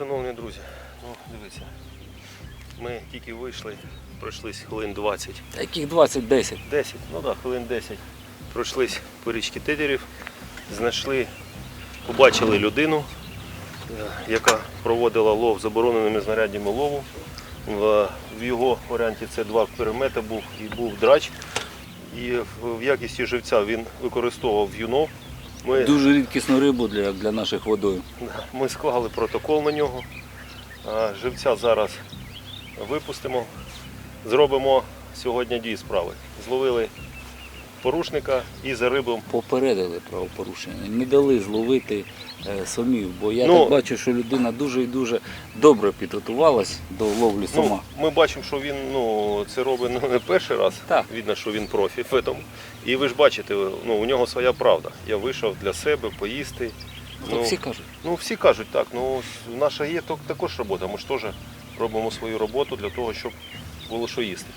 Шановні друзі, ну дивіться, ми тільки вийшли, пройшлись хвилин 20. Яких 20-10. 10, ну так, хвилин 10. Пройшлись по річці Тедерів, знайшли, побачили людину, е, яка проводила лов забороненими знаряддями лову. В, в його варіанті це два перемети був і був драч. І в, в якісті живця він використовував юнов. Ми, Дуже рідкісну рибу для, для наших водойм. ми склали протокол на нього. А, Живця зараз випустимо. Зробимо сьогодні дії справи. Зловили порушника і за рибом. Попередили правопорушення, не дали зловити е, сомів, бо я Ну, так бачу, що людина дуже і дуже добре підготувалась до ловлі сома. Ну, ми бачимо, що він ну, це робить ну, не перший раз. Так. Видно, що він профі в цьому. І ви ж бачите, ну, у нього своя правда. Я вийшов для себе поїсти. Так всі кажуть. Ну, всі кажуть так, ну наша є так- також робота. Ми ж теж робимо свою роботу для того, щоб було що їсти.